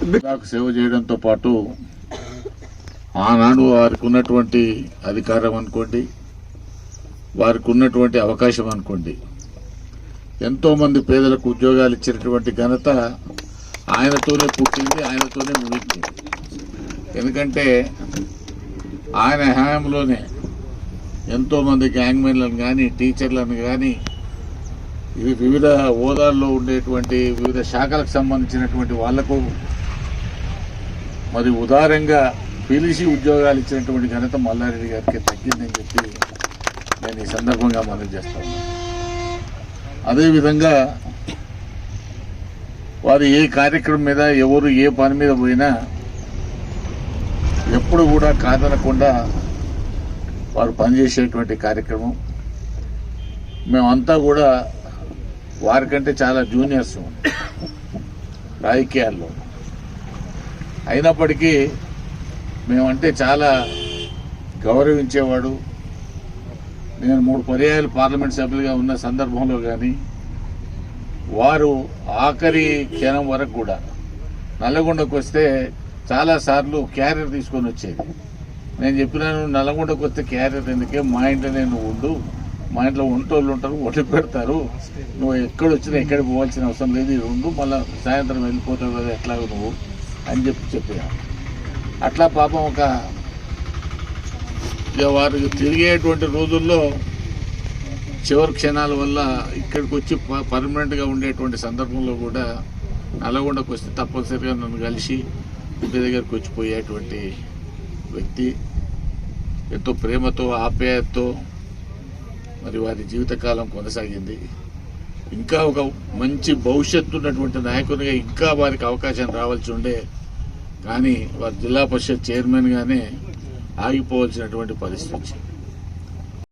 నాకు సేవ చేయడంతో పాటు ఆనాడు వారికి ఉన్నటువంటి అధికారం అనుకోండి వారికి ఉన్నటువంటి అవకాశం అనుకోండి ఎంతోమంది పేదలకు ఉద్యోగాలు ఇచ్చినటువంటి ఘనత ఆయనతోనే పుట్టింది ఆయనతోనే ముగింది ఎందుకంటే ఆయన హయాంలోనే ఎంతోమంది గ్యాంగ్మెన్లను కానీ టీచర్లను కానీ ఇది వివిధ హోదాల్లో ఉండేటువంటి వివిధ శాఖలకు సంబంధించినటువంటి వాళ్ళకు మరి ఉదారంగా పిలిచి ఉద్యోగాలు ఇచ్చినటువంటి ఘనత మల్లారెడ్డి గారికి తగ్గిందని చెప్పి నేను ఈ సందర్భంగా మనం చేస్తాను అదేవిధంగా వారు ఏ కార్యక్రమం మీద ఎవరు ఏ పని మీద పోయినా ఎప్పుడు కూడా కాదనకుండా వారు పనిచేసేటువంటి కార్యక్రమం. మేమంతా కూడా వారికంటే చాలా జూనియర్స్ రాజకీయాల్లో అయినప్పటికీ మేమంటే చాలా గౌరవించేవాడు. నేను మూడు పర్యాయాలు పార్లమెంట్ సభ్యులుగా ఉన్న సందర్భంలో కానీ వారు ఆఖరి క్షణం వరకు కూడా నల్లగొండకు వస్తే చాలాసార్లు క్యారియర్ తీసుకొని వచ్చేది. నేను చెప్పినాను నల్లగొండకు వస్తే క్యారియర్ ఎందుకే? మా ఇంట్లో నేను ఉండు. మా ఇంట్లో వంటోళ్ళు ఉంటారు వండి పెడతారు. నువ్వు ఎక్కడ వచ్చినా ఎక్కడ పోవాల్సిన అవసరం లేదు ఇది ఉండు. మళ్ళీ సాయంత్రం వెళ్ళిపోతావు కదా ఎట్లాగో నువ్వు. అని చెప్పి చెప్పాను. అట్లా పాపం ఒక ఇక వారికి తిరిగేటువంటి రోజుల్లో చివరి క్షణాల వల్ల ఇక్కడికి వచ్చి ప- పర్మనెంట్గా ఉండేటువంటి సందర్భంలో కూడా నల్లగొండకు వస్తే తప్పనిసరిగా నన్ను కలిసి ఇంటి దగ్గరికి వచ్చిపోయేటువంటి వ్యక్తి ఎంతో ప్రేమతో ఆప్యాయతతో మరి వారి జీవితకాలం కొనసాగింది. ఇంకా ఒక మంచి భవిష్యత్తు ఉన్నటువంటి నాయకునిగా ఇంకా వారికి అవకాశం రావాల్సి ఉండే కానీ వారు జిల్లా పరిషత్ చైర్మన్గానే ఆగిపోవాల్సినటువంటి పరిస్థితి. వచ్చింది